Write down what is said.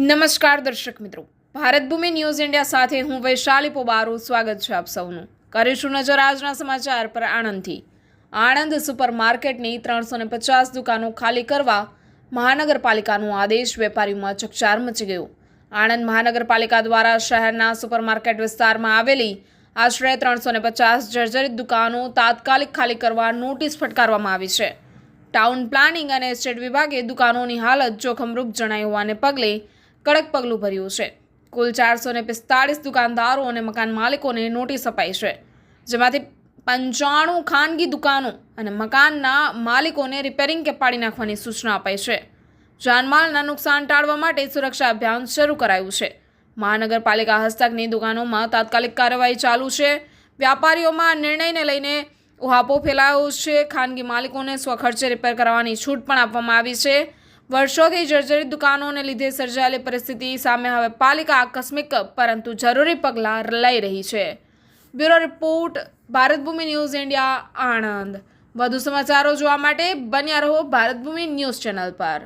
નમસ્કાર દર્શક મિત્રો. ભારત ભૂમિ ન્યૂઝ ઇન્ડિયા સાથે હું વૈશાલી પોબારો. સ્વાગત છે આપ સૌનું. કરીશું નજર આજના સમાચાર પર આણંદથી. આણંદ સુપર માર્કેટની ત્રણસો ને પચાસ દુકાનો ખાલી કરવા મહાનગરપાલિકાનો આદેશ વેપારીઓમાં ચકચાર મચી ગયો. આણંદ મહાનગરપાલિકા દ્વારા શહેરના સુપરમાર્કેટ વિસ્તારમાં આવેલી આશરે ત્રણસો ને પચાસ જર્જરિત દુકાનો તાત્કાલિક ખાલી કરવા નોટિસ ફટકારવામાં આવી છે. ટાઉન પ્લાનિંગ અને એસ્ટેટ વિભાગે દુકાનોની હાલત જોખમરૂપ જણાઈ હોવાને પગલે કડક પગલું ભર્યું છે. કુલ ચારસો ને પિસ્તાળીસ દુકાનદારો અને મકાન માલિકોને નોટિસ અપાઈ છે. જેમાંથી પંચાણું ખાનગી દુકાનો અને મકાનના માલિકોને રિપેરિંગ કે પાડી નાખવાની સૂચના અપાઈ છે. જાનમાલના નુકસાન ટાળવા માટે સુરક્ષા અભિયાન શરૂ કરાયું છે. મહાનગરપાલિકા હસ્તકની દુકાનોમાં તાત્કાલિક કાર્યવાહી ચાલુ છે. વ્યાપારીઓમાં નિર્ણયને લઈને ઉહાપો ફેલાયો છે. ખાનગી માલિકોને સ્વખર્ચે રિપેર કરવાની છૂટ પણ આપવામાં આવી છે. વર્ષોથી જર્જરિત દુકાનોને લીધે સર્જાયેલી પરિસ્થિતિ સામે હવે પાલિકા આકસ્મિક, પરંતુ જરૂરી પગલાં લઈ રહી છે. Bureau report Bharat Bhumi news India, Anand. વધુ સમાચારો જોવા માટે બન્યા રહો ભારત ભૂમિ ન્યૂઝ ચેનલ પર.